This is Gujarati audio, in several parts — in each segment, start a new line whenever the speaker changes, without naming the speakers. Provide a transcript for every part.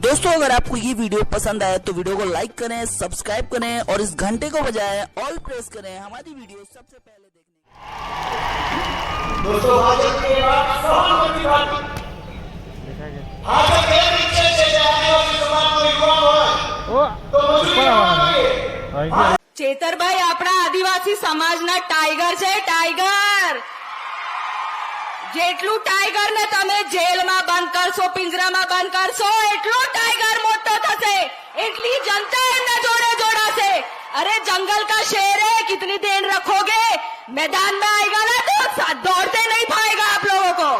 दोस्तों अगर आपको ये वीडियो पसंद आए तो वीडियो को लाइक करें सब्सक्राइब करें और इस घंटे को बजाय ऑल प्रेस करें हमारी वीडियो सबसे पहले देखने
दोस्तों भाजप के बाद સહાનુભૂતિ પાર્ટી ભાજપ એમ ઈચ્છે છે કે આદિવાસી સમાજનો યુવાન હોય તો મજૂરી કરવા માંગે
ચેતરભાઈ આપણા આદિવાસી સમાજના ટાઈગર છે ટાઈગર જેટલું ટાઈગર ને તમે જેલમાં બંધ કરશો પિંજરામાં બંધ કરશો એટલો ટાઈગર મોટો થશે એટલી જનતા એમના જોડે જોડાશે અરે જંગલ કા શેર है कितनी देर रखोगे मैदान में आएगा ना तो सा- दौड़ते नहीं पाएगा आप लोगों को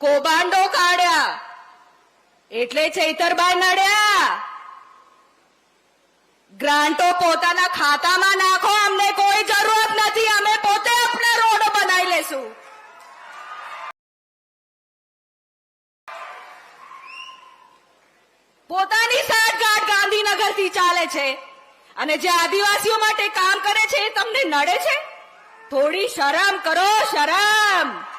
કૌભાંડો કાઢ્યા એટલે ચૈતરભાઈ નડ્યા. ગ્રાન્ટો પોતાના ખાતામાં નાખો, અમને કોઈ જરૂરત નથી, અમે પોતે આપણા રોડ બનાવી લેશું. પોતાની સાઠગાંઠ ગાંધીનગરથી ચાલે છે. અને જે આદિવાસીઓ માટે કામ કરે છે એ તમને નડે છે? થોડી શરમ કરો, શરમ!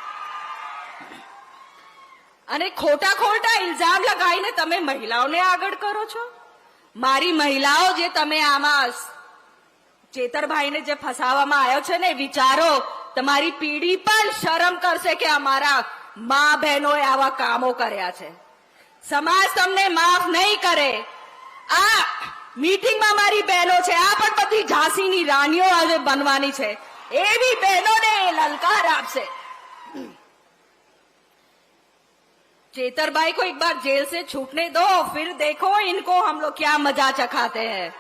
અને ખોટા ખોટા ઇલ્ઝામ લગાવીને તમે મહિલાઓને આગળ કરો છો? મારી મહિલાઓ જે તમે આમાં ચેતરભાઈને જે ફસાવવામાં આવ્યો છે ને વિચારો, તમારી પીઢી પણ શરમ કરશે કે અમારા મા બહેનોએ આવા કામો કર્યા છે. સમાજ તમને માફ નહીં કરે. આ મીટિંગમાં મારી બહેનો છે, આ પણ બધી ઝાંસીની રાણીઓ આજે બનવાની છે. એવી બહેનોને એ લલકાર આપશે. चेतर भाई को एक बार जेल से छूटने दो फिर देखो इनको हम लोग क्या मजा चखाते हैं